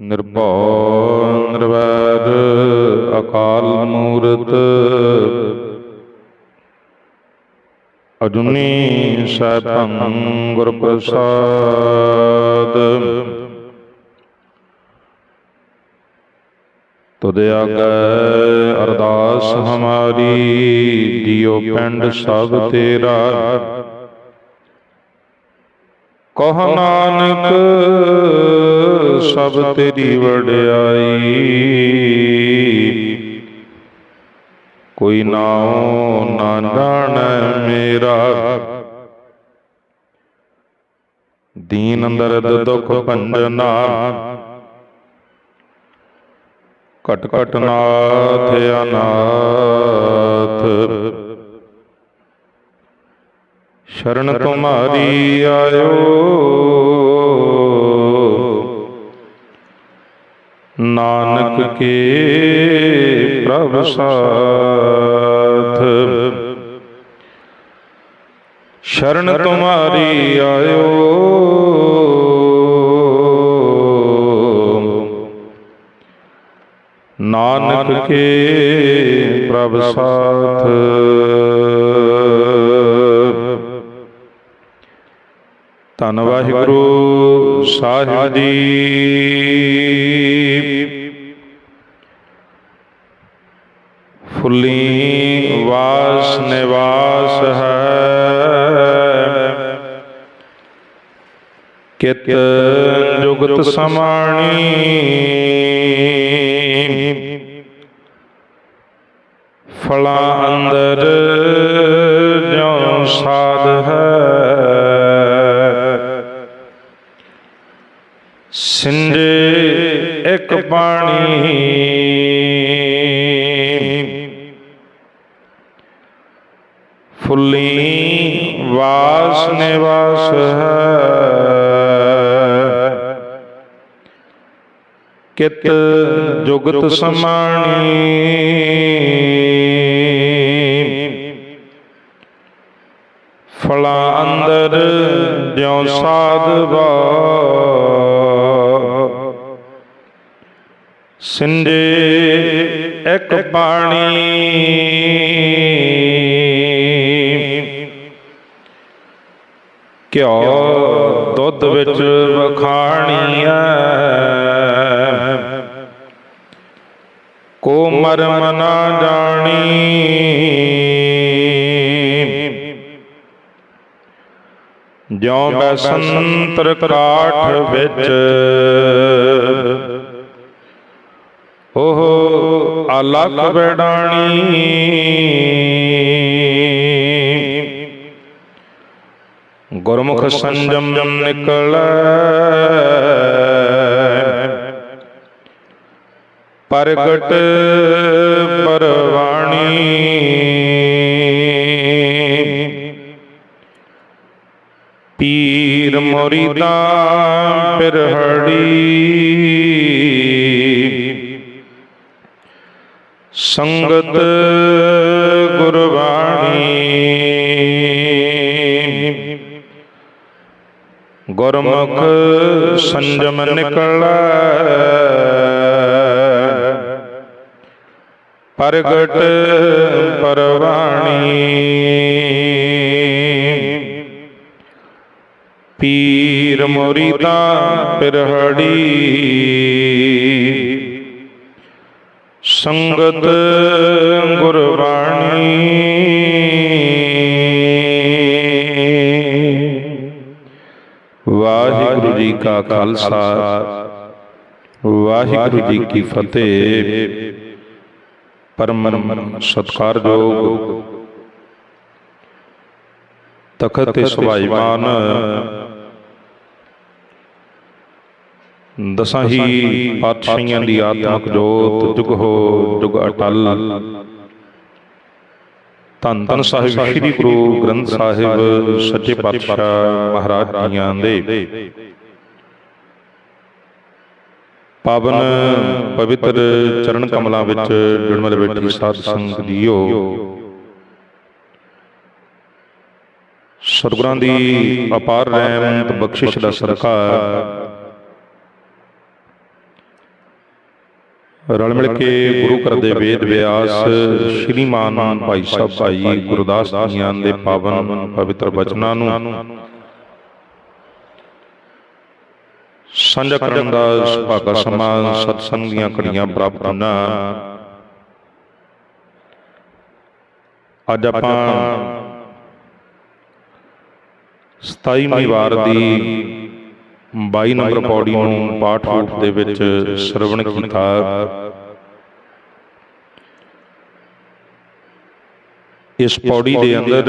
ਨਿਰਭਉ ਨਿਰਵੈਰ ਅਕਾਲ ਮੂਰਤ। ਅਜੁਨੀ ਸੈਭੰ ਗੁਰ ਪ੍ਰਸਾਦ ਤੁਧ ਆਗੈ ਅਰਦਾਸ ਹਮਾਰੀ, ਦਿਓ ਪਿੰਡ ਸਭ ਤੇਰਾ। ਕਹ ਨਾਨਕ ਸਭ ਤੇਰੀ ਵਡਿਆਈ। ਕੋਈ ਨਾਉ ਨਾ ਜਾਣੈ ਮੇਰਾ। ਦੀਨ ਦਰਦ ਦੁਖ ਭੰਜਨਾ ਘਟ ਘਟ ਨਾਥ ਅਨਾਥ। ਸ਼ਰਨ ਤੁਮਾਰੀ ਆਇਓ। ਨਾਨਕ ਕੇ ਪ੍ਰਭ ਸਾਥ ਸ਼ਰਨ ਤੁਮਾਰੀ ਆਇਓ। ਨਾਨਕ ਕੇ ਪ੍ਰਭ ਸਾਥ ਧੰਨ ਵਾਹਿਗੁਰੂ ਸਾਹਿਬ ਜੀ। ਫੁੱਲੀ ਵਾਸ ਨਿਵਾਸ ਹੈ। ਕਿਤ ਜੁਗਤ ਸਮਾਣੀ। ਫਲਾਂ ਅੰਦਰ ਜਿਉ ਸਾਧ ਹੈ। ਕਿਤ ਜੁਗਤ ਸਮਾਣੀ। ਫਲਾਂ ਅੰਦਰ ਜਿਉ ਸਾਧਵਾ। ਸਿੰਜੇ ਇੱਕ ਪਾਣੀ। ਘਿਓ ਦੁੱਧ ਵਿੱਚ ਵਖਾਣੀਐ। ਕੋ ਮਰਮ ਨਾ ਜਾਣੀ। ਜਿਉ ਬਸੰਤਰ ਕਾਠ ਵਿੱਚ ਉਹ ਅਲਖ ਬੈਡਾਣੀ ਗੁਰਮੁਖ ਸੰਜਮ ਨਿਕਲੈ। ਪ੍ਰਗਟ ਪਰਵਾਣੀ। ਪੀਰ ਮੁਰੀਦਾ ਪਿਰਹੜੀ ਸੰਗਤ ਗੁਰਬਾਣੀ। ਗੁਰਮੁਖ ਸੰਜਮ ਨਿਕਲਾ। ਪ੍ਰਗਟ ਪਰਵਾਣੀ। ਪੀਰ ਮੁਰੀਦਾ ਪਿਰਹੜੀ। ਸੰਗਤ ਗੁਰਬਾਣੀ। ਵਾਹਿਗੁਰੂ ਜੀ ਕਾ ਖਾਲਸਾ। ਵਾਹਿਗੁਰੂ ਜੀ ਕੀ ਫਤਿਹ। ਪਰਮ ਸਤਿਕਾਰਯੋਗ। ਤਖਤ ਤੇ ਸੁਭਾਈਮਾਨ ਦਸਾਂ ਹੀ ਪਾਤਸ਼ਾਹੀਆਂ ਦੀ ਆਤਮਕ ਜੋਤ, ਜੁਗ ਹੋ, ਜੁਗ ਅਟਲ। ਧੰਨ ਧੰਨ ਸਾਹਿਬ ਸ੍ਰੀ ਗੁਰੂ ਗ੍ਰੰਥ ਸਾਹਿਬ, ਸੱਚੇ ਪਾਤਸ਼ਾਹ ਮਹਾਰਾਜ ਜੀਆਂ ਦੇ। ਪਾਵਨ ਪਵਿੱਤਰ ਚਰਨ ਕਮਲਾਂ ਵਿੱਚ ਜੁੜਮਲ ਬੈਠੀ ਸਾਧ ਸੰਗਤ ਜੀਓ। ਸਤਿਗੁਰਾਂ ਦੀ ਅਪਾਰ ਰਹਿਮਤ ਬਖਸ਼ਿਸ਼ ਦਾ ਸਦਕਾ ਰਲ ਮਿਲ ਕੇ ਗੁਰੂ ਘਰ ਦੇ ਵੇਦ ਵਿਆਸ ਸ਼੍ਰੀਮਾਨ ਭਾਈ ਸਾਹਿਬ ਭਾਈ ਗੁਰਦਾਸ ਜੀਆਂ ਦੇ ਪਾਵਨ ਪਵਿੱਤਰ ਬਚਨਾਂ ਨੂੰ ਸਾਂਝਾ ਕਰਨ ਦਾ ਸੁਭਾਗਾ ਸਮਾਂ ਸਤਸੰਗ ਦੀਆਂ ਘੜੀਆਂ ਪ੍ਰਾਪਤ ਹੋਣਾ ਅੱਜ ਆਪਾਂ 27ਵੀਂ ਵਾਰ ਦੀ 22 ਨੰਬਰ ਪੌੜੀ ਨੂੰ ਪਾਠ ਰੂਪ ਦੇ ਵਿੱਚ ਸਰਵਣ ਕੀਤਾ। ਇਸ ਪੌੜੀ ਦੇ ਅੰਦਰ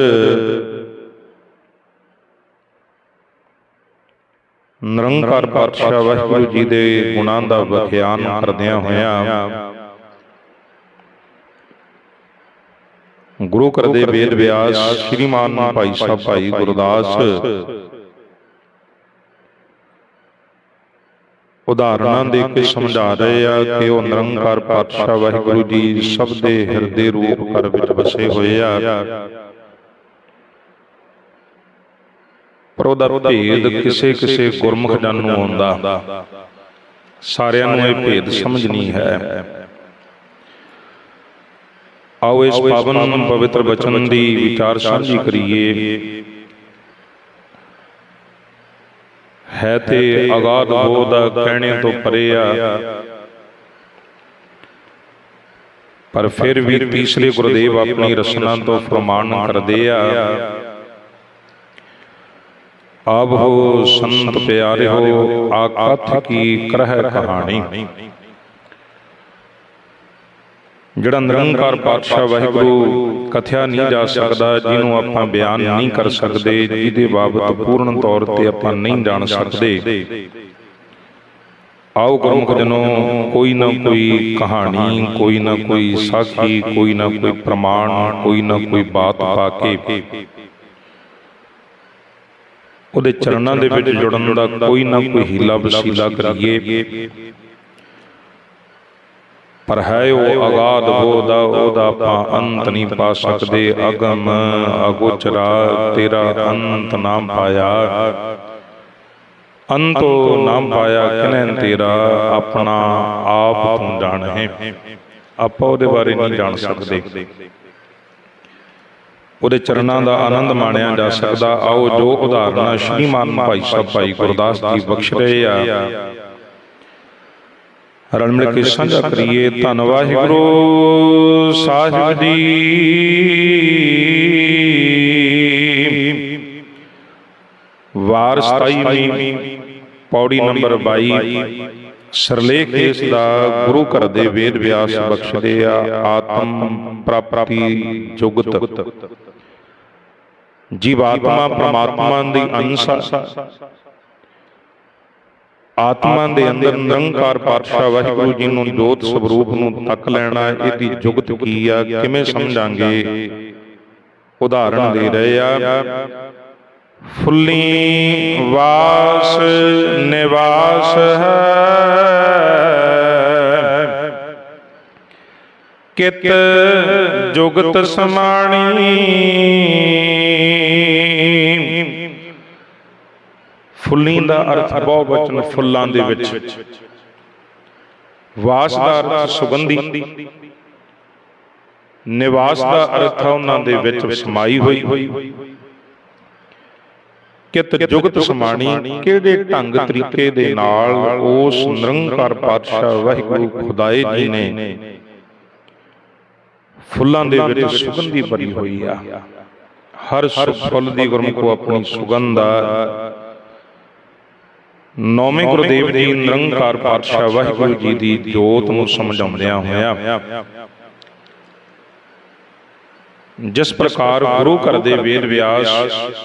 ਨਿਰੰਕਾਰ ਪਾਤਸ਼ਾਹ ਵਾਹਿਗੁਰੂ ਜੀ ਦੇ ਗੁਣਾਂ ਦਾ ਵਿਖਿਆਨ ਕਰਦਿਆਂ ਹੋਇਆਂ ਗੁਰੂ ਘਰ ਦੇ ਵੇਦ ਵਿਆਸ ਸ਼੍ਰੀਮਾਨ ਭਾਈ ਸਾਹਿਬ ਭਾਈ ਗੁਰਦਾਸ ਉਦਾਹਰਨਾਂ ਦੇ ਕੇ ਸਮਝਾ ਰਹੇ ਆ ਕਿ ਉਹ ਨਿਰੰਕਾਰ ਪਾਤਸ਼ਾਹ ਵਾਹਿਗੁਰੂ ਜੀ ਸਭ ਦੇ ਹਿਰਦੇ ਰੂਪ ਘਰ ਵਿੱਚ ਵਸੇ ਹੋਏ ਆ। ਪਰ ਉਹਦਾ ਭੇਦ ਕਿਸੇ ਕਿਸੇ ਗੁਰਮੁਖ ਜਨ ਨੂੰ ਆਉਂਦਾ। ਸਾਰਿਆਂ ਨੂੰ ਇਹ ਭੇਦ ਸਮਝ ਨਹੀਂ ਹੈ। ਆਓ ਇਸ ਪਾਵਨ ਪਵਿੱਤਰ ਬਚਨ ਦੀ ਵਿਚਾਰ ਸਾਂਝੀ ਕਰੀਏ। ਹੈ ਤੇ ਅਗਾਧ ਬੋਧ ਕਹਿਣੇ ਤੋਂ ਪਰੇ ਆ। ਪਰ ਫਿਰ ਵੀ ਤੀਸਰੇ ਗੁਰਦੇਵ ਆਪਣੀ ਰਸਨਾ ਤੋਂ ਫਰਮਾਨ ਕਰਦੇ ਆ। ਆਬ ਹੋ ਸੰਤ ਪਿਆਰੇ ਹੋ ਆਕਥ ਕੀ ਕਰਹਿ ਕਹਾਣੀ। ਜਿਹੜਾ ਨਿਰੰਕਾਰ ਪਾਤਸ਼ਾਹ ਵਾਹਿਗੁਰੂ ਕਥਿਆ ਨਹੀਂ ਜਾ ਸਕਦਾ ਜਿਹਨੂੰ ਆਪਾਂ ਬਿਆਨ ਨਹੀਂ ਕਰ ਸਕਦੇ ਜਿਹਦੇ ਬਾਬਤ ਪੂਰਨ ਤੌਰ ਤੇ ਆਪਾਂ ਨਹੀਂ ਜਾਣ ਸਕਦੇ। ਆਓ ਗੁਰਮੁਖ ਜਨੋ ਕੋਈ ਨਾ ਕੋਈ ਕਹਾਣੀ ਕੋਈ ਨਾ ਕੋਈ ਸਾਖੀ ਕੋਈ ਨਾ ਕੋਈ ਪ੍ਰਮਾਣ ਕੋਈ ਨਾ ਕੋਈ ਬਾਤ ਪਾ ਕੇ ਉਹਦੇ ਚਰਨਾਂ ਦੇ ਵਿੱਚ ਜੁੜਨ ਦਾ ਕੋਈ ਨਾ ਕੋਈ ਹੀਲਾ ਵਸੀਲਾ ਕਰੀਏ। ਪਰ ਹੈ ਉਹ ਅਗਾਧ ਬੋਧਾ ਉਹਦਾ ਆਪਾਂ ਅੰਤ ਨਹੀਂ ਪਾ ਸਕਦੇ। ਅਗਮ ਅਗੋਚਰਾ, ਤੇਰਾ ਅੰਤ ਨਾਮ ਪਾਇਆ। ਅੰਤੋ ਨਾਮ ਪਾਇਆ ਕਿਨੈ ਤੇਰਾ? ਆਪਣਾ ਆਪ ਤੂੰ ਜਾਣਹਿ ਆਪਾਂ ਉਹਦੇ ਬਾਰੇ ਨਹੀਂ ਜਾਣ ਸਕਦੇ। ਉਹਦੇ ਚਰਨਾਂ ਦਾ ਆਨੰਦ ਮਾਣਿਆ ਜਾ ਸਕਦਾ। ਆਓ ਜੋ ਉਦਾਹਰਨਾਂ ਸ਼੍ਰੀਮਾਨ ਭਾਈ ਸਾਹਿਬ, ਭਾਈ ਗੁਰਦਾਸ ਜੀ ਬਖਸ਼ ਰਹੇ ਆ। ਰਲ ਮਿਲ ਕੇ ਸਾਂਝਾ ਕਰੀਏ। ਧੰਨ ਵਾਹਿਗੁਰੂ। ਸਾਹਿਬ ਜੀ। ਵਾਰ 27ਵੀਂ ਪੌੜੀ ਨੰਬਰ 22 ਸਰਲੇਖ ਇਸ ਦਾ ਗੁਰੂ ਘਰ ਦੇ ਵੇਦ ਵਿਆਸ ਬਖਸ਼ਦੇ ਆ, ਆਤਮ ਪ੍ਰਾਪਤੀ ਜੁਗਤ। ਜੀਵਾਤਮਾ ਪ੍ਰਮਾਤਮਾ ਦੀ ਅੰਸ਼ ਆਤਮਾ ਦੇ ਅੰਦਰ ਨਿਰੰਕਾਰ ਪਾਤਸ਼ਾਹ ਵਾਹਿਗੁਰੂ ਜੀ ਨੂੰ ਜੋਤ ਸਰੂਪ ਨੂੰ ਤੱਕ ਲੈਣਾ, ਇਹਦੀ ਜੁਗਤ ਕੀ ਆ, ਕਿਵੇਂ ਸਮਝਾਂਗੇ? ਉਦਾਹਰਣ ਦੇ ਰਹੇ ਆ ਫੁੱਲੀ ਵਾਸ ਨਿਵਾਸ ਹੈ। ਕਿਤ ਜੁਗਤ ਸਮਾਣੀ। ਫੁੱਲੀ ਦਾ ਅਰਥ ਬਹੁ ਬਚਨ ਫੁੱਲਾਂ ਦੇ ਵਿੱਚ। ਵਾਸ ਦਾ ਅਰਥ ਸੁਗੰਧੀ। ਨਿਵਾਸ ਦਾ ਅਰਥ ਉਹਨਾਂ ਦੇ ਵਿੱਚ ਸਮਾਈ ਹੋਈ। ਕਿਤ ਜੁਗਤ ਸਮਾਣੀ ਕਿਹੜੇ ਢੰਗ ਤਰੀਕੇ ਦੇ ਨਾਲ ਉਸ ਨਿਰੰਕਾਰ ਪਾਤਸ਼ਾਹ ਵਾਹਿਗੁਰੂ ਖੁਦਾਏ ਜੀ ਨੇ। ਫੁੱਲਾਂ ਦੇ ਵਿੱਚ ਸੁਗੰਧੀ ਭਰੀ ਹੋਈ ਆ। ਹਰ ਫੁੱਲ ਦੀ ਗੁਰਮੁਖੋ ਆਪਣੀ ਸੁਗੰਧ ਆ। ਨੌਵੇਂ ਗੁਰਦੇਵ ਜੀ ਨਿਰੰਕਾਰ ਪਾਤਸ਼ਾਹ ਵਾਹਿਗੁਰੂ ਜੀ ਦੀ ਜੋਤ ਨੂੰ ਸਮਝਾਉਂਦਿਆਂ ਹੋਇਆਂ। ਜਿਸ ਪ੍ਰਕਾਰ ਗੁਰੂ ਘਰ ਦੇ ਵੇਦ ਵਿਆਸ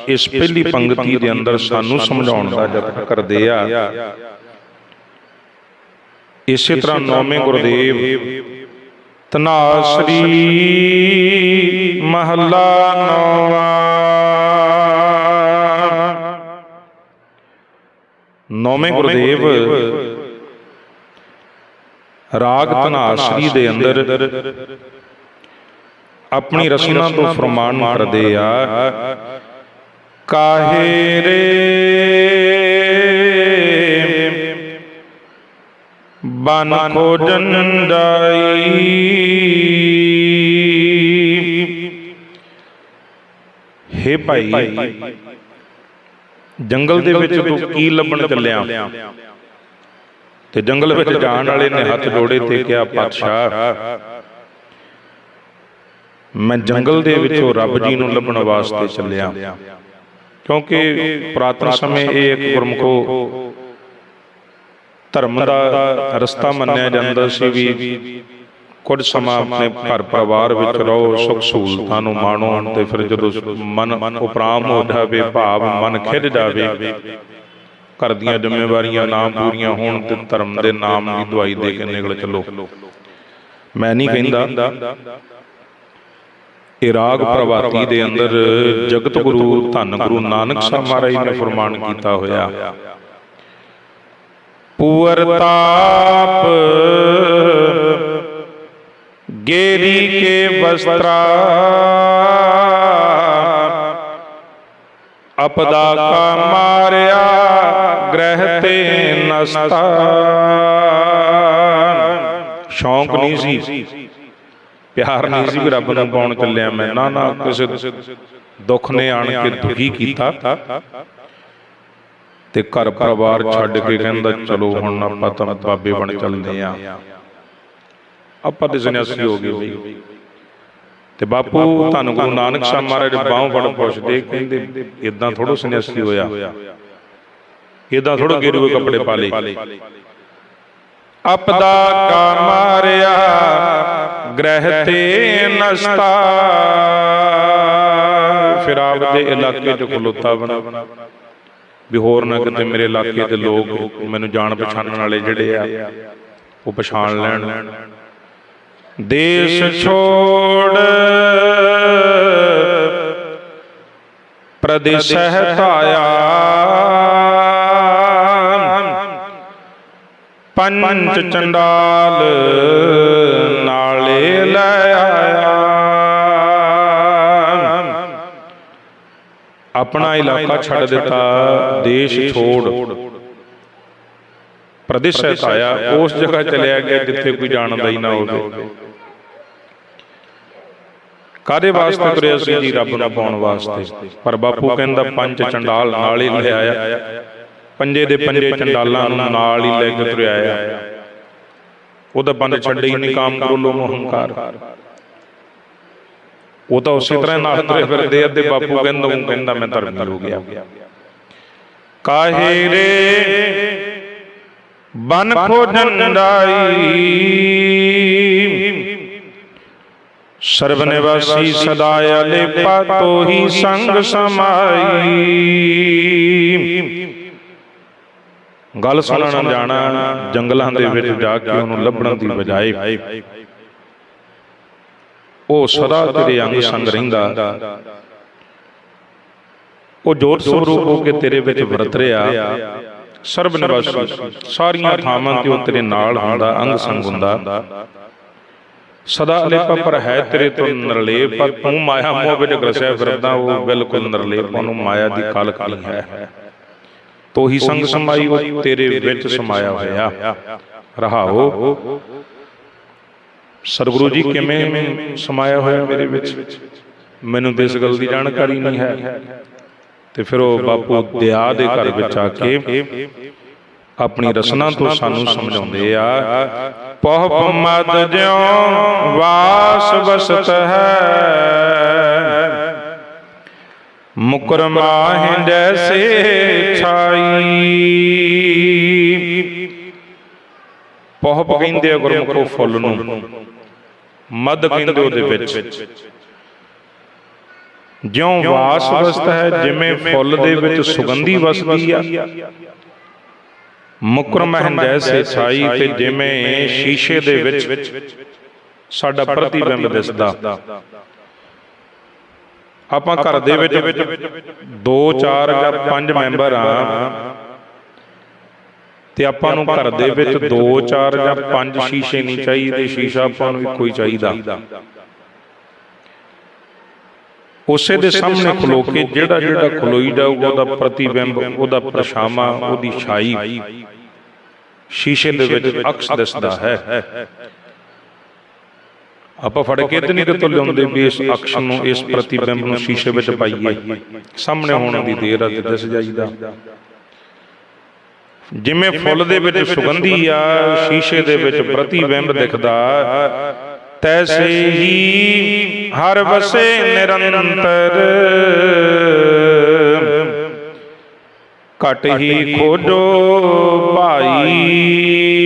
ਇਸ ਪਹਿਲੀ ਪੰਕਤੀ ਦੇ ਅੰਦਰ ਸਾਨੂੰ ਸਮਝਾਉਣ ਦਾ ਯਤਨ ਕਰਦੇ ਆ। ਇਸੇ ਤਰ੍ਹਾਂ ਨੌਵੇਂ ਗੁਰਦੇਵ ਤਨਾਸਰੀ ਮਹੱਲਾ ਨੌਵਾਂ। ਨੌਵੇਂ ਗੁਰਦੇਵ। ਰਾਗ ਧਨਾਸਰੀ ਦੇ ਅੰਦਰ ਆਪਣੀ ਰਸਨਾ ਤੋਂ ਫਰਮਾਨ ਕਰਦੇ ਆ। ਕਾਹੇ ਰੇ ਬਨ ਖੋਜਨ ਜਾਈ ਹੇ ਭਾਈ ਜੰਗਲ ਦੇ ਵਿੱਚ ਤੂੰ ਕੀ ਲੱਭਣ ਚੱਲਿਆ? ਤੇ ਜੰਗਲ ਵਿੱਚ ਜਾਣ ਵਾਲੇ ਨੇ ਹੱਥ ਜੋੜੇ ਤੇ ਕਿਹਾ ਪਾਤਸ਼ਾਹ। ਮੈਂ ਜੰਗਲ ਦੇ ਵਿੱਚੋਂ ਰੱਬ ਜੀ ਨੂੰ ਲੱਭਣ ਵਾਸਤੇ ਚੱਲਿਆ। ਕਿਉਂਕਿ ਪ੍ਰਾਤਨ ਸਮੇਂ ਇਹ ਇੱਕ ਗੁਰਮੁਖੋ ਧਰਮ ਦਾ ਰਸਤਾ ਮੰਨਿਆ ਜਾਂਦਾ ਸੀ ਵੀ ਕੁਝ ਸਮਾਂ ਆਪਣੇ ਘਰ ਪਰਿਵਾਰ ਵਿੱਚ ਰਹੋ ਸੁਖ ਸਹੂਲਤਾਂ ਨੂੰ ਮਾਣੋ ਤੇ ਫਿਰ ਜਦੋਂ ਮਨ ਉਪਰਾਮ ਹੋ ਜਾਵੇ ਭਾਵ ਮਨ ਖਿੱਝ ਜਾਵੇ। ਘਰ ਦੀਆਂ ਜ਼ਿੰਮੇਵਾਰੀਆਂ ਨਾ ਪੂਰੀਆਂ ਹੋਣ ਤੇ ਧਰਮ ਦੇ ਨਾਮ ਦੀ ਦਵਾਈ ਦੇ ਕੇ ਨਿਕਲ ਚੱਲੋ। ਮੈਂ ਨਹੀਂ ਕਹਿੰਦਾ ਇਹ ਰਾਗ ਪ੍ਰਭਾਤੀ ਦੇ ਅੰਦਰ ਜਗਤ ਗੁਰੂ ਧੰਨ ਗੁਰੂ ਨਾਨਕ ਸਾਹਿਬ ਮਹਾਰਾਜ ਨੇ ਫਰਮਾਨ ਕੀਤਾ ਹੋਇਆ। ਪੂਰ ਤਾਪ ਗੇਰੀ ਕੇ ਵਸਤਰਾ ਅਪਦਾ ਕਾ ਮਾਰਿਆ ਗ੍ਰਹਿ ਤੇ ਨਸਤਾ। ਸ਼ੌਂਕ ਨਹੀਂ ਸੀ। ਪਿਆਰ ਨਹੀਂ ਸੀ ਵੀ ਰੱਬ ਨੂੰ ਪਾਉਣ ਚੱਲਿਆ ਮੈਂ ਨਾ ਨਾ ਕਿਸੇ ਦੁੱਖ ਨੇ ਆਣ ਕੇ ਦੁਖੀ ਕੀਤਾ। ਤੇ ਘਰ ਪਰਿਵਾਰ ਛੱਡ ਕੇ ਕਹਿੰਦਾ ਚਲੋ ਹੁਣ ਆਪਾਂ ਤਾਂ ਬਾਬੇ ਬਣ ਚੱਲਦੇ ਆ ਆਪਾਂ ਤੇ ਸੰਨਿਆਸੀ ਹੋ ਗਏ ਬਈ। ਤੇ ਬਾਪੂ ਧੰਨ ਗੁਰੂ ਨਾਨਕ ਸਾਹਿਬ ਮਹਾਰਾਜ ਬਾਹੋਂ ਫੜ ਪੁੱਛਦੇ ਕਹਿੰਦੇ ਇਦਾਂ ਥੋੜੋ ਸੰਨਿਆਸੀ ਹੋਇਆ। ਇਦਾਂ ਥੋੜੋ ਗੇਰੂਏ ਕੱਪੜੇ ਪਾ ਲਏ। ਅਪਦਾ ਕਾ ਮਾਰਿਆ। ਗ੍ਰਹਿ ਤੇ ਨਸਤਾ। ਫਿਰ ਆਪ ਦੇ ਇਲਾਕੇ ਚ ਖਲੋਤਾ ਬਣਾ ਵੀ ਹੋਰ ਨਾ ਕਿਤੇ ਮੇਰੇ ਇਲਾਕੇ ਦੇ ਲੋਕ ਮੈਨੂੰ ਜਾਣ ਪਛਾਣਨ ਵਾਲੇ ਜਿਹੜੇ ਆ ਉਹ ਪਛਾਣ ਲੈਣ। ਦੇਸ਼ ਛੋੜ। ਪ੍ਰਦੇਸ਼ ਹਟਾਇਆ ਪੰਚ ਚੰਡਾਲ। ਨਾਲੇ ਲੈ ਆਇਆ। ਆਪਣਾ ਇਲਾਕਾ ਛੱਡ ਦਿੱਤਾ ਦੇਸ਼ ਛੋੜ। ਪ੍ਰਦੇਸ਼ ਹਟਾਇਆ ਉਸ ਜਗ੍ਹਾ ਚਲਿਆ ਗਿਆ ਜਿੱਥੇ ਕੋਈ ਜਾਣਦਾ ਹੀ ਨਾ ਹੋਵੇ। ਕਾਦੇ ਵਾਸਤੇ ਤੁਰਿਆ ਸੀ ਜੀ ਰੱਬ ਨੂੰ ਪਾਉਣ ਵਾਸਤੇ? ਪਰ ਬਾਪੂ ਕਹਿੰਦਾ ਪੰਜ ਚੰਡਾਲ ਨਾਲ ਹੀ ਲੈ ਆਇਆ ਪੰਜੇ ਦੇ ਪੰਜੇ ਚੰਡਾਲਾਂ ਨੂੰ ਨਾਲ ਹੀ ਲੈ ਕੇ ਤੁਰਿਆ ਆਇਆ। ਉਹਦਾ ਬੰਦ ਛੱਡੇ ਹੀ ਨਹੀਂ ਕਾਮ ਕਰੋ ਲੋ ਹੰਕਾਰ। ਉਹ ਤਾਂ ਉਸੇ ਤਰ੍ਹਾਂ ਨਾਲ ਤੁਰੇ ਫਿਰਦੇ ਅੱਦੇ ਬਾਪੂ ਕਹਿੰਦਾ ਉਹ ਕਹਿੰਦਾ ਮੈਂ ਧਰਮੀ ਹੋ ਗਿਆ। ਕਾਹੇ ਰੇ ਬਨ ਖੋਜਨ ਸਰਬ ਨਿਵਾਸੀ ਸਦਾ ਅਲੇਪਾ ਤੋਹੀ ਸੰਗ ਸਮਾਈ। ਗੱਲ ਸੁਣਨ ਜਾਣਾ ਜੰਗਲਾਂ ਦੇ ਵਿੱਚ ਜਾ ਕੇ ਉਹਨੂੰ ਲੱਭਣ ਦੀ ਬਜਾਏ। ਉਹ ਸਦਾ ਤੇਰੇ ਅੰਗ ਸੰਗ ਰਹਿੰਦਾ। ਉਹ ਜੋਤ ਸਰੂਪ ਹੋ ਕੇ ਤੇਰੇ ਵਿੱਚ ਵਰਤ ਰਿਹਾ। ਸਰਬ ਨਿਵਾਸੀ। ਸਾਰੀਆਂ ਥਾਵਾਂ ਤੇ ਉਹ ਤੇਰੇ ਨਾਲ ਹੁੰਦਾ ਅੰਗ ਸੰਗ ਹੁੰਦਾ। ਸਦਾ ਅਲੇਪਾ ਪਰ ਹੈ ਤੇਰੇ ਤੋਂ ਨਰਲੇਪ ਤੂੰ ਮਾਇਆ ਮੋਹ ਵਿੱਚ ਗਰਸਿਆ ਫਿਰਦਾ ਉਹ ਬਿਲਕੁਲ ਨਰਲੇਪ ਉਹਨੂੰ ਮਾਇਆ ਦੀ ਕਾਲਕ ਨਹੀਂ ਹੈ। ਤੋਹੀ ਸੰਗ ਸਮਾਈ ਉਹ ਤੇਰੇ ਵਿੱਚ ਸਮਾਇਆ ਹੋਇਆ। ਰਹਾਓ। ਸਰਗੁਰੂ ਜੀ ਕਿਵੇਂ ਸਮਾਇਆ ਹੋਇਆ ਮੇਰੇ ਵਿੱਚ? ਮੈਨੂੰ ਇਸ ਗੱਲ ਦੀ ਜਾਣਕਾਰੀ ਨਹੀਂ ਹੈ। ਤੇ ਫਿਰ ਉਹ ਬਾਪੂ ਦਿਆ ਦੇ ਘਰ ਵਿੱਚ ਆ ਕੇ ਆਪਣੀ ਰਸਨਾ ਤੋਂ ਸਾਨੂੰ ਸਮਝਾਉਂਦੇ ਆ ਪਹੁ ਮਦ ਜਿਉ ਵਾਸ ਵਸਤ ਹੈ ਮੁਕਰ ਮਾਹਿ ਜੈਸੇ ਛਾਈ। ਪਹੁ ਕਹਿੰਦੇ ਆ ਗੁਰਮੁਖੋ ਫੁੱਲ ਨੂੰ ਮਦ ਕਹਿੰਦੇ ਉਹਦੇ ਵਿੱਚ। ਜਿਉ ਵਾਸ ਵਸਤ ਹੈ, ਜਿਵੇਂ ਫੁੱਲ ਦੇ ਵਿੱਚ ਸੁਗੰਧੀ ਵਸਦੀ ਆ। ਮੁਕਰ ਮਹਿਨ ਜੈਸੇ ਛਾਈ ਤੇ ਜਿਵੇਂ ਸ਼ੀਸ਼ੇ ਦੇ ਵਿੱਚ ਸਾਡਾ ਪ੍ਰਤੀਬਿੰਬ ਦਿਸਦਾ। ਆਪਾਂ ਘਰ ਦੇ ਵਿੱਚ 2 4 ਜਾਂ 5 ਮੈਂਬਰ ਆ ਤੇ ਆਪਾਂ ਨੂੰ ਘਰ ਦੇ ਵਿੱਚ 2 4 ਜਾਂ 5 ਸ਼ੀਸ਼ੇ ਨਹੀਂ ਚਾਹੀਦੇ ਸ਼ੀਸ਼ਾ ਆਪਾਂ ਨੂੰ ਇੱਕੋ ਹੀ ਚਾਹੀਦਾ। ਉਸੇ ਦੇ ਸਾਹਮਣੇ ਖਲੋ ਕੇ ਜਿਹੜਾ ਜਿਹੜਾ ਖਲੋਈ ਜਾਊਗਾ ਉਹਦਾ ਪ੍ਰਤੀਬਿੰਬ ਉਹਦਾ ਪਰਛਾਵਾਂ ਉਹਦੀ ਛਾਈ ਸ਼ੀਸ਼ੇ ਦੇ ਵਿੱਚ ਅਕਸ ਦਿਸਦਾ ਹੈ। ਆਪਾਂ ਫੜ ਕੇ ਤੇ ਨਹੀਂ ਕਿਤੋਂ ਲਿਆਉਂਦੇ ਵੀ ਇਸ ਅਕਸ਼ ਨੂੰ, ਇਸ ਪ੍ਰਤੀਬਿੰਬ ਨੂੰ ਸ਼ੀਸ਼ੇ ਵਿੱਚ ਪਾਈਏ। ਸਾਹਮਣੇ ਹੋਣ ਦੀ ਦੇਰ ਆ ਦਿਸ ਜਾਈਦਾ ਜਿਵੇਂ ਫੁੱਲ ਦੇ ਵਿੱਚ ਸੁਗੰਧੀ ਆ, ਸ਼ੀਸ਼ੇ ਦੇ ਵਿੱਚ ਪ੍ਰਤੀਬਿੰਬ ਦਿਖਦਾ, ਤੈਸੇ ਹੀ ਹਰ ਵਸੇ ਨਿਰੰਤਰ। ਘਟ ਹੀ ਖੋਜੋ ਭਾਈ।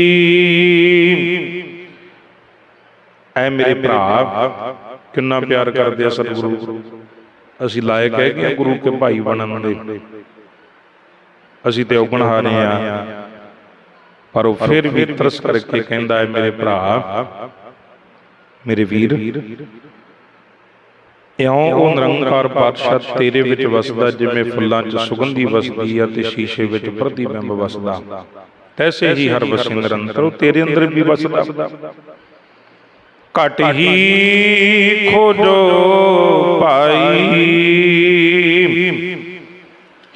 ਐ ਮੇਰੇ ਭਰਾ ਕਿੰਨਾ ਪਿਆਰ ਕਰਦੇ ਆ ਸਤਿਗੁਰੂ। ਅਸੀਂ ਲਾਇਕ ਹੈ ਕਿ ਗੁਰੂ ਕੇ ਭਾਈ ਬਣਨ ਦੇ। ਅਸੀਂ ਤੇ ਔਗਣ ਹਾਰੇ ਆ। ਪਰ ਉਹ ਫਿਰ ਵੀ ਤਰਸ ਕਰਕੇ ਕਹਿੰਦਾ ਹੈ ਮੇਰੇ ਭਰਾ ਮੇਰੇ ਵੀਰ ਇਉਂ ਉਹ ਨਿਰੰਕਾਰ ਪਾਤਸ਼ਾਹ ਤੇਰੇ ਵਿੱਚ ਵਸਦਾ ਜਿਵੇਂ ਫੁੱਲਾਂ 'ਚ ਸੁਗੰਧੀ ਵਸਦੀ ਆ ਤੇ ਸ਼ੀਸ਼ੇ ਵਿੱਚ ਪ੍ਰਤੀਬਿੰਬ ਵਸਦਾ। ਤੈਸੇ ਹੀ ਹਰ ਵਸੇ ਨਿਰੰਤਰ ਉਹ ਤੇਰੇ ਅੰਦਰ ਵੀ ਵਸਦਾ। ਘਟ ਹੀ ਖੋਜੋ ਭਾਈ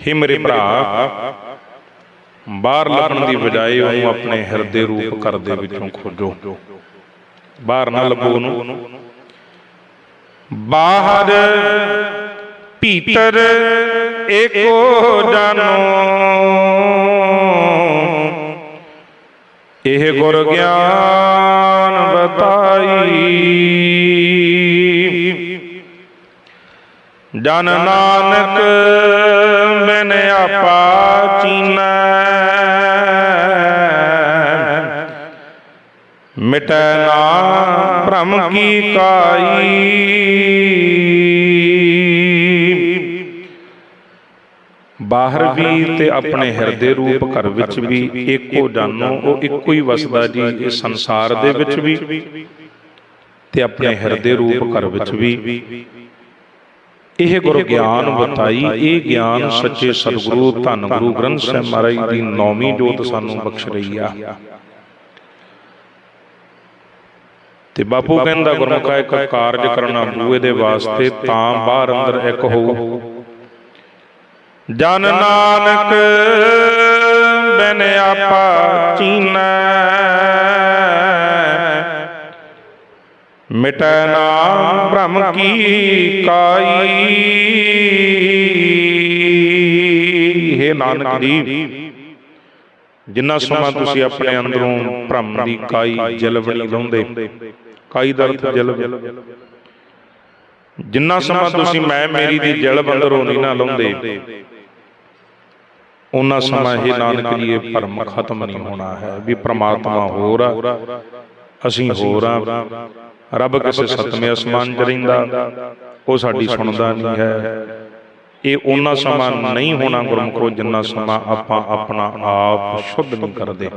ਹੀ ਮੇਰੇ ਭਰਾ ਬਾਹਰ ਲੱਭਣ ਦੀ ਬਜਾਏ ਉਹਨੂੰ ਆਪਣੇ ਹਿਰਦੇ ਰੂਪ ਘਰ ਦੇ ਵਿੱਚੋਂ ਖੋਜੋ। ਬਾਹਰ ਨਾ ਲੱਭੋ ਉਹਨੂੰ। ਬਾਹਰ ਭੀਤਰ ਏਕੋ ਜਾਨੋ। ਇਹ ਗੁਰ ਗਿਆਨ ਜਨ ਨਾਨਕ ਬਿਨ ਆਪਾ ਚੀਨੈ। ਮਿਟੈ ਨਾ ਭ੍ਰਮ ਕੀ ਕਾਈ। ਬਾਹਰ ਵੀ ਤੇ ਆਪਣੇ ਹਿਰਦੇ ਰੂਪ ਘਰ ਵਿੱਚ ਵੀ ਇੱਕੋ ਜਾਨੋ ਉਹ ਇੱਕੋ ਹੀ ਵਸਦਾ ਜੀ ਇਸ ਸੰਸਾਰ ਦੇ ਵਿੱਚ ਵੀ ਤੇ ਆਪਣੇ ਹਿਰਦੇ ਰੂਪ ਘਰ ਵਿੱਚ ਵੀ ਇਹ ਗੁਰ ਗਿਆਨ ਬਤਾਈ ਇਹ ਗਿਆਨ ਸੱਚੇ ਸਤਿਗੁਰੂ ਧੰਨ ਗੁਰੂ ਗ੍ਰੰਥ ਸਾਹਿਬ ਮਹਾਰਾਜ ਦੀ ਨੌਵੀਂ ਜੋਤ ਸਾਨੂੰ ਬਖਸ਼ ਰਹੀ ਆ। ਤੇ ਬਾਪੂ ਕਹਿੰਦਾ ਗੁਰਮੁਖਾ ਇੱਕ ਕਾਰਜ ਕਰਨਾ ਬੂਏ ਦੇ ਵਾਸਤੇ ਤਾਂ ਬਾਹਰ ਅੰਦਰ ਇੱਕ ਹੋਊ। ਜਨ ਨਾਨਕ ਬਿਨ ਆਪਾ ਚੀਨੈ। ਮਿਟੈ ਨਾ ਭ੍ਰਮ ਕੀ ਕਾਈ? ਹੈ ਨਾਨਕ ਜੀ ਜਿੰਨਾ ਸਮਾਂ ਤੁਸੀਂ ਆਪਣੇ ਅੰਦਰੋਂ ਭ੍ਰਮ ਦੀ ਕਾਈ ਜਲਵਣੀ ਲਾਉਂਦੇ ਕਾਈ ਦਾ ਅਰਥ ਜਲਵ ਜਿੰਨਾ ਸਮਾਂ ਤੁਸੀਂ ਮੈਂ ਮੇਰੀ ਦੀ ਜਲਬ ਅੰਦਰੋਂ ਨਹੀਂ ਨਾ ਲਾਉਂਦੇ ਉਹਨਾਂ ਸਮਾਂ ਇਹ ਨਾਨਕ ਜੀ ਇਹ ਭਰਮ ਖਤਮ ਨਹੀਂ ਹੋਣਾ ਹੈ ਵੀ ਪ੍ਰਮਾਤਮਾ ਹੋਰ ਆ ਅਸੀਂ ਹੋਰ ਆ। ਰੱਬ ਕਿਸੇ ਸਤਵੇਂ ਅਸਮਾਨ 'ਚ ਰਹਿੰਦਾ ਉਹ ਸਾਡੀ ਸੁਣਦਾ ਨਹੀਂ ਹੈ। ਇਹ ਉਹਨਾਂ ਸਮਾਂ ਨਹੀਂ ਹੋਣਾ ਗੁਰਮੁਖੋ ਜਿੰਨਾ ਸਮਾਂ ਆਪਾਂ ਆਪਣਾ ਆਪ ਸ਼ੁੱਧ ਨਹੀਂ ਕਰਦੇ।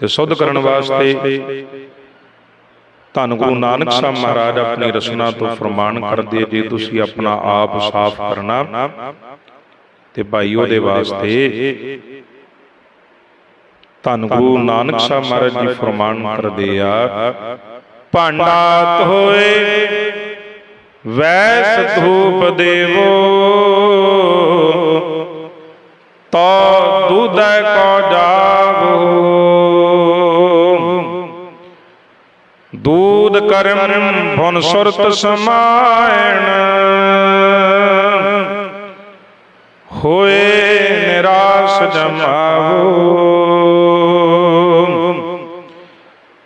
ਤੇ ਸ਼ੁੱਧ ਕਰਨ ਵਾਸਤੇ ਧੰਨ ਗੁਰੂ ਨਾਨਕ ਸਾਹਿਬ ਮਹਾਰਾਜ ਆਪਣੀ ਰਸਨਾ ਤੋਂ ਫਰਮਾਨ ਕਰਦੇ ਜੇ ਤੁਸੀਂ ਆਪਣਾ ਆਪ ਸਾਫ਼ ਕਰਨਾ। ਤੇ ਭਾਈ ਉਹਦੇ ਵਾਸਤੇ ਧੰਨ ਗੁਰੂ ਨਾਨਕ ਸਾਹਿਬ ਮਹਾਰਾਜ ਜੀ ਫਰਮਾਨ ਕਰਦੇ ਆ ਭਾਂਡਾ ਹੋਏ, ਵੈਸ ਧੂਪ ਦੇਵੋ। ਤੋ ਦੁਧੈ ਕੋ ਜਾਵੋ। ਦੂਧ ਕਰਮ ਭੁਨ ਸੁਰਤ ਸਮਾਇਣ। ਹੋਏ ਨਿਰਾਸ ਜਮਾਵੋ।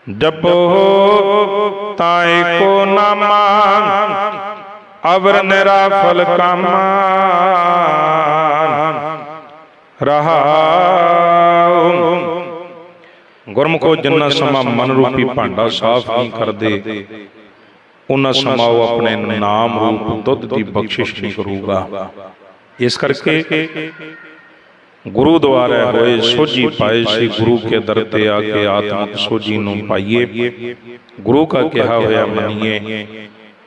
ਜਪੋ ਤਾਏ ਕੋ ਨਾਮਾ, ਅਵਰ ਨਿਰਾਫਲ ਕਾਮਾ। ਰਹਾਉ। ਗੁਰਮੁਖੋ ਜਿੰਨਾ ਸਮਾਂ ਮਨ ਰੂਪੀ ਭਾਂਡਾ ਸਾਫ਼ ਨਹੀਂ ਕਰਦੇ ਉਹਨਾਂ ਸਮਾਂ ਉਹ ਆਪਣੇ ਨਾਮ ਰੂਪ ਦੁੱਧ ਦੀ ਬਖਸ਼ਿਸ਼ ਨਹੀਂ ਕਰੂਗਾ। ਇਸ ਕਰਕੇ ਗੁਰੂ ਦੁਆਰਾ ਹੋਏ ਸੋਝੀ ਪਾਏ ਸੀ ਗੁਰੂ ਕੇ ਦਰ ਤੇ ਆ ਕੇ ਆਤਮਿਕ ਸੋਝੀ ਨੂੰ ਪਾਈਏ। ਗੁਰੂ ਕਾ ਕਿਹਾ ਹੋਇਆ ਮੰਨੀਏ।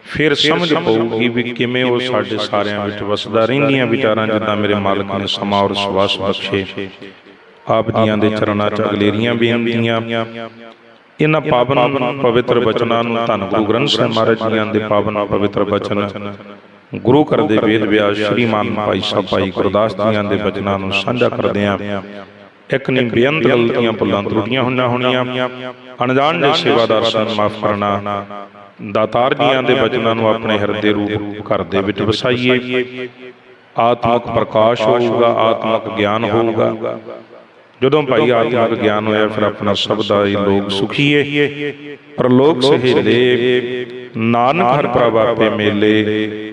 ਫਿਰ ਸਮਝ ਪਊਗੀ ਵੀ ਕਿਵੇਂ ਉਹ ਸਾਡੇ ਸਾਰਿਆਂ ਵਿੱਚ ਵਸਦਾ ਰਹਿੰਦੀਆਂ ਵਿਚਾਰਾਂ ਜਿੱਦਾਂ ਮੇਰੇ ਮਾਲਕ ਨੇ ਸਮਾਂ ਔਰ ਸਵਾਸ ਬਖਸ਼ੇ। ਆਪ ਜੀਆਂ ਦੇ ਚਰਨਾਂ 'ਚ ਅਗਲੇਰੀਆਂ ਬੇਨਤੀਆਂ ਇਹਨਾਂ ਪਾਵਨ ਪਵਿੱਤਰ ਬਚਨਾਂ ਨੂੰ ਧੰਨ ਗੁਰੂ ਗ੍ਰੰਥ ਸਾਹਿਬ ਮਹਾਰਾਜ ਜੀਆਂ ਦੇ ਪਾਵਨ ਪਵਿੱਤਰ ਬਚਨ ਗੁਰੂ ਘਰ ਦੇ ਵੇਦ ਵਿਆਸ ਸ਼੍ਰੀਮਾਨ ਭਾਈ ਸਾਹਿਬ, ਭਾਈ ਗੁਰਦਾਸ ਜੀਆਂ ਦੇ ਬਚਨਾਂ ਨੂੰ ਸਾਂਝਾ ਕਰਦੇ ਆਂ ਇੱਕ ਨਹੀਂ, ਬੇਅੰਤ ਗਲਤੀਆਂ ਭੁੱਲਾਂ ਤਰੁੱਟੀਆਂ ਹੋਈਆਂ ਹੋਣੀਆਂ। ਅਣਜਾਣ ਦੇ ਸੇਵਾਦਾਰ ਸਾਨੂੰ ਮਾਫ ਕਰਨਾ। ਦਾਤਾਰ ਜੀਆਂ ਦੇ ਬਚਨਾਂ ਨੂੰ ਆਪਣੇ ਹਿਰਦੇ ਰੂਪ ਘਰ ਦੇ ਵਿੱਚ ਵਸਾਈਏ। ਆਤਮਿਕ ਪ੍ਰਕਾਸ਼ ਹੋਊਗਾ, ਆਤਮਿਕ ਗਿਆਨ ਹੋਊਗਾ। ਜਦੋਂ ਭਾਈ ਆਤਮਿਕ ਗਿਆਨ ਹੋਇਆ, ਫਿਰ ਆਪਣਾ ਸ਼ਬਦਾ ਹੀ ਲੋਕ ਸੁਖੀਏ। ਪਰ ਲੋਕ ਸਹੇਲੇ, ਨਾਨਕ ਹਰ ਪ੍ਰਭ ਆਪੇ ਮੇਲੇ।